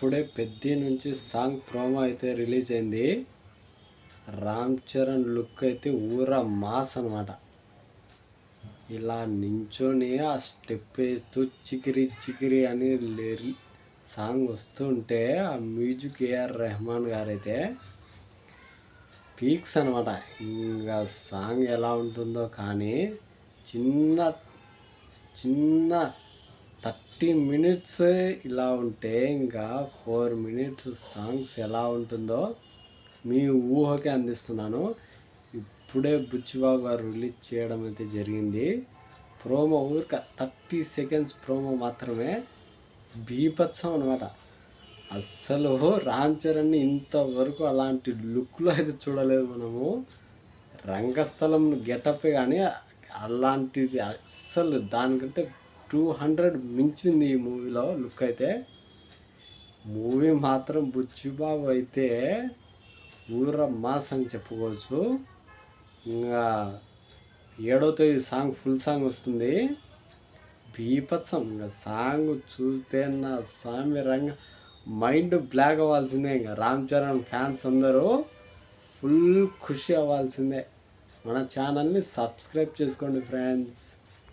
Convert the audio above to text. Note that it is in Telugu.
ఇప్పుడే పెద్ద నుంచి సాంగ్ ప్రోమో అయితే రిలీజ్ అయింది. రామ్ చరణ్ లుక్ అయితే ఊర మాస్ అనమాట ఇలా నించొని ఆ స్టెప్ వేస్తూ చికిరి చికిరి అని లిరి సాంగ్ వస్తుంటే ఆ మ్యూజిక్ ఏఆర్ రెహమాన్ గారైతే పీక్స్ అనమాట ఇంకా సాంగ్ ఎలా ఉంటుందో కానీ చిన్న చిన్న థర్టీ మినిట్స్ ఇలా ఉంటే ఇంకా ఫోర్ మినిట్స్ సాంగ్స్ ఎలా ఉంటుందో మీ ఊహకే అందిస్తున్నాను. ఇప్పుడే బుచ్చిబాబు గారు రిలీజ్ చేయడం అయితే జరిగింది. ప్రోమో ఊరిక థర్టీ సెకండ్స్ ప్రోమో మాత్రమే బీపత్సం అనమాట అస్సలు రామ్ చరణ్ని ఇంతవరకు అలాంటి లుక్లో అయితే చూడలేదు మనము. రంగస్థలం గెటప్ కానీ అలాంటిది అస్సలు దానికంటే టూ హండ్రెడ్ మించింది ఈ మూవీలో లుక్ అయితే. మూవీ మాత్రం బుచ్చిబాబు అయితే ఊర మాస్ అని చెప్పుకోవచ్చు. ఇంకా ఏడో తేదీ సాంగ్ ఫుల్ సాంగ్ వస్తుంది. బీపత్సం ఇంకా సాంగ్ చూస్తే నా సామి రంగ మైండ్ బ్లాక్ అవ్వాల్సిందే. ఇంకా రామ్ చరణ్ ఫ్యాన్స్ అందరూ ఫుల్ ఖుషి అవ్వాల్సిందే. మన ఛానల్ని సబ్స్క్రైబ్ చేసుకోండి ఫ్రెండ్స్.